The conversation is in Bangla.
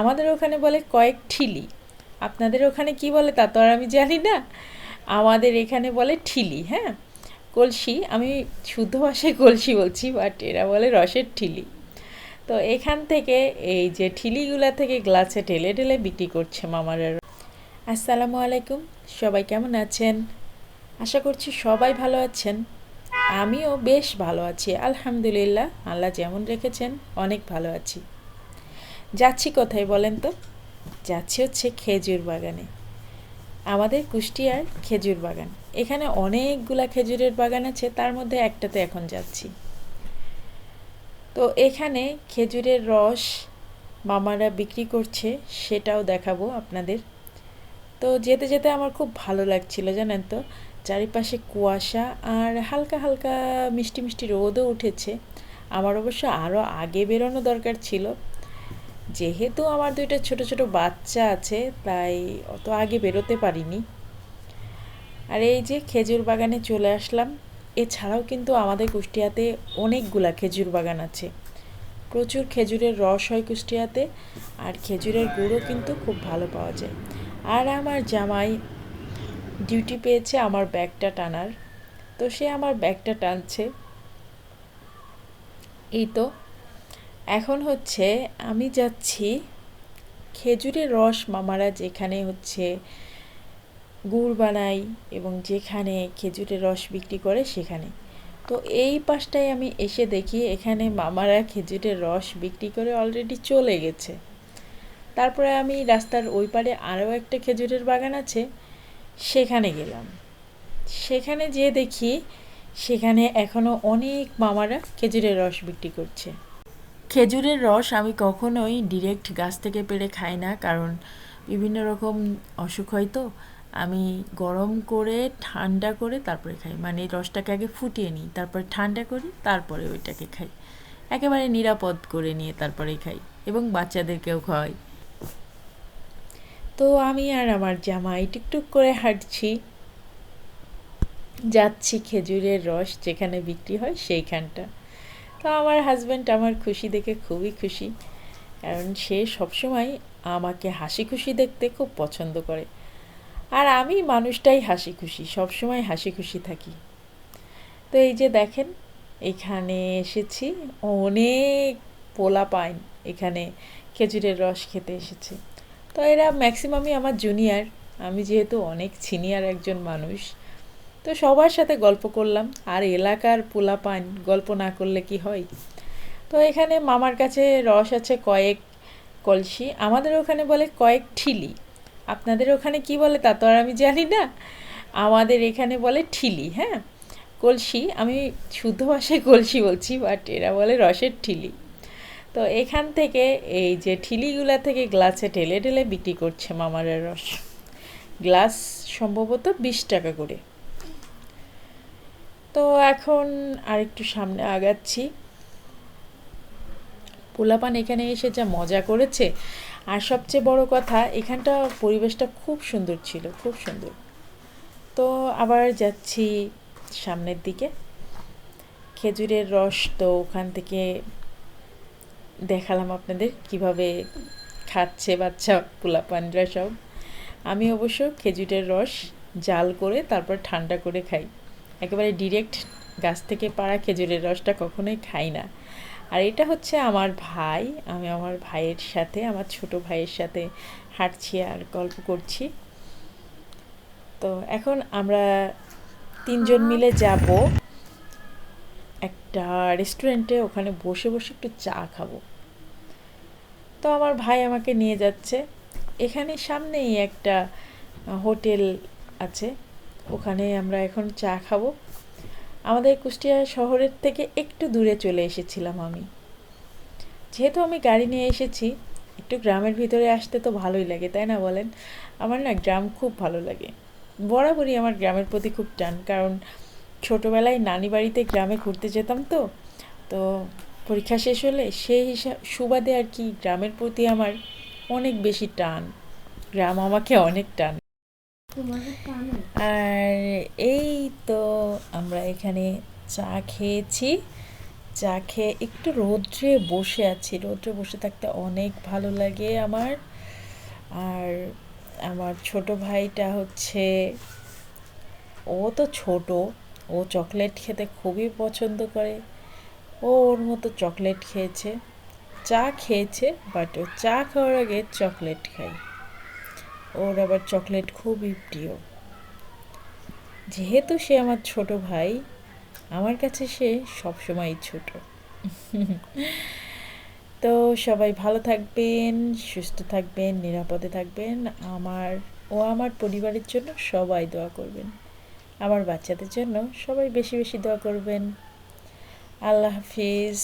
আমাদের ওখানে বলে কয়েক ঠিলি। আপনাদের ওখানে কি বলে তা তো আর আমি জানি না। আমাদের এখানে বলে ঠিলি হ্যাঁ? কলসি, আমি শুদ্ধ ভাষায় কলসি বলছি বাট এরা বলে রসের ঠিলি। তো এখান থেকে এই যে ঠিলিগুলা থেকে গ্লাসে ঢেলে ঢেলে বিক্রি করছে মামারা। আসসালামু আলাইকুম, সবাই কেমন আছেন? আশা করছি সবাই ভালো আছেন। আমিও বেশ ভালো আছি, আলহামদুলিল্লাহ, আল্লাহ যেমন রেখেছেন, অনেক ভালো আছি। যাচ্ছি কোথায় বলেন তো? যাচ্ছি হচ্ছে খেজুর বাগানে। আমাদের কুষ্টিয়ার খেজুর বাগান। এখানে অনেকগুলা খেজুরের বাগান আছে, তার মধ্যে একটাতে এখন যাচ্ছি। তো এখানে খেজুরের রস মামারা বিক্রি করছে, সেটাও দেখাবো আপনাদের। তো যেতে যেতে আমার খুব ভালো লাগছিল, জানেন তো? চারিপাশে কুয়াশা আর হালকা হালকা মিষ্টি মিষ্টি রোদও উঠেছে। আমার অবশ্য আরও আগে বেরোনো দরকার ছিল যেহেতু আমার দুইটা ছোট ছোট বাচ্চা আছে, তাই অত আগে বেরোতে পারিনি। আর এই যে খেজুর বাগানে চলে আসলাম, এছাড়াও কিন্তু আমাদের কুষ্টিয়াতে অনেকগুলা খেজুর বাগান আছে। প্রচুর খেজুরের রস হয় কুষ্টিয়াতে, আর খেজুরের গুঁড়ো কিন্তু খুব ভালো পাওয়া যায়। আর আমার জামাই ডিউটি পেয়েছে আমার ব্যাগটা টানার। তো সে আমার ব্যাগটা টানছে। এই তো এখন হচ্ছে আমি যাচ্ছি খেজুরের রস মামারা যেখানে হচ্ছে গুড় বানাই এবং যেখানে খেজুরের রস বিক্রি করে সেখানে। তো এই পাশটায় আমি এসে দেখি এখানে মামারা খেজুরের রস বিক্রি করে অলরেডি চলে গেছে। তারপরে আমি রাস্তার ওই পারে আরও একটা খেজুরের বাগান আছে, সেখানে গেলাম। সেখানে যেয়ে দেখি সেখানে এখনও অনেক মামারা খেজুরের রস বিক্রি করছে। খেজুরের রস আমি কখনোই ডিরেক্ট গাছ থেকে পেড়ে খাই না, কারণ বিভিন্ন রকম অসুখ হয় তো। আমি গরম করে, ঠান্ডা করে তারপরে খাই। মানে রসটাকে আগে ফুটিয়ে নিই, তারপরে ঠান্ডা করি, তারপরে ওইটাকে খাই। একেবারে নিরাপদ করে নিয়ে তারপরে খাই, এবং বাচ্চাদেরকেও খাওয়াই। তো আমি আর আমার জামাই টুকটুক করে হাঁটছি। যাচ্ছি খেজুরের রস যেখানে বিক্রি হয় সেইখানটা। তো আমার হাজব্যান্ড আমার খুশি দেখে খুবই খুশি। কারণ সে সবসময় আমাকে হাসি খুশি দেখতে খুব পছন্দ করে। আর আমি মানুষটাই হাসি খুশি, সবসময় হাসি খুশি থাকি। তো এই যে দেখেন, এখানে এসেছি, অনেক পোলা পাইন এখানে খেজুরের রস খেতে এসেছে। তো এরা ম্যাক্সিমামই আমার জুনিয়র আমি যেহেতু অনেক সিনিয়র একজন মানুষ তো সবার সাথে গল্প করলাম। আর এলাকার পোলা পান গল্প না করলে কি হয়? তো এখানে মামার কাছে রস আছে কয়েক কলসি, আমাদের ওখানে বলে কয়েক ঠিলি। আপনাদের ওখানে কি বলে তা তো আর আমি জানি না। আমাদের এখানে বলে ঠিলি হ্যাঁ? কলসি, আমি শুদ্ধ ভাষায় কলসি বলছি বাট এরা বলে রসের ঠিলি। তো এখান থেকে এই যে ঠিলিগুলা থেকে গ্লাসে ঢেলে ঢেলে বিক্রি করছে মামারের রস। গ্লাস সম্ভবত বিশ টাকা করে। তো এখন আরেকটু সামনে আগাচ্ছি। পোলাপান এখানে এসে যা মজা করেছে, আর সবচেয়ে বড় কথা, এখানটা পরিবেশটা খুব সুন্দর ছিল, খুব সুন্দর। তো আবার যাচ্ছি সামনের দিকে। খেজুরের রস তো ওখান থেকে দেখালাম আপনাদের কীভাবে খাচ্ছে বাচ্চা পোলাপানরা সব। আমি অবশ্য খেজুরের রস জাল করে তারপর ঠান্ডা করে খাই। একেবারে ডিরেক্ট গাছ থেকে পাড়া খেজুরের রসটা কখনোই খাই না। আর এটা হচ্ছে আমার ভাই, আমি আমার ভাইয়ের সাথে, আমার ছোট ভাইয়ের সাথে হাঁটছি আর গল্প করছি। তো এখন আমরা তিনজন মিলে যাব একটা রেস্টুরেন্টে ওখানে বসে বসে একটু চা খাব। তো আমার ভাই আমাকে নিয়ে যাচ্ছে। এখানে সামনেই একটা হোটেল আছে। ওখানে আমরা এখন চা খাব। আমাদের কুষ্টিয়া শহরের থেকে একটু দূরে চলে এসেছিলাম আমি। যেহেতু আমি গাড়ি নিয়ে এসেছি, একটু গ্রামের ভিতরে আসতে তো ভালোই লাগে, তাই না বলেন? আমার না গ্রাম খুব ভালো লাগে। বরাবরই আমার গ্রামের প্রতি খুব টান, কারণ ছোটোবেলায় নানি বাড়িতে গ্রামে ঘুরতে যেতাম তো তো পরীক্ষা শেষ হলে সেই হিসাব সুবাদে আর কি গ্রামের প্রতি আমার অনেক বেশি টান। গ্রাম আমাকে অনেক টান। আর এই তো আমরা এখানে চা খেয়েছি। চা খেয়ে একটু রৌদ্রে বসে আছি। রৌদ্রে বসে থাকতে অনেক ভালো লাগে আমার। আর আমার ছোট ভাইটা হচ্ছে, ও তো ছোট, ও চকলেট খেতে খুবই পছন্দ করে। ও ওর মতো চকলেট খেয়েছে। চা খেয়েছে, বাট ও চা খাওয়ার আগে চকলেট খাই ওর আবার চকলেট খুবই প্রিয়। যেহেতু সে আমার ছোট ভাই, আমার কাছে সে সবসময় ছোট। তো সবাই ভালো থাকবেন, সুস্থ থাকবেন, নিরাপদে থাকবেন। আমার ও আমার পরিবারের জন্য সবাই দোয়া করবেন। আমার বাচ্চাদের জন্য সবাই বেশি বেশি দোয়া করবেন। আল্লাহ হাফিজ।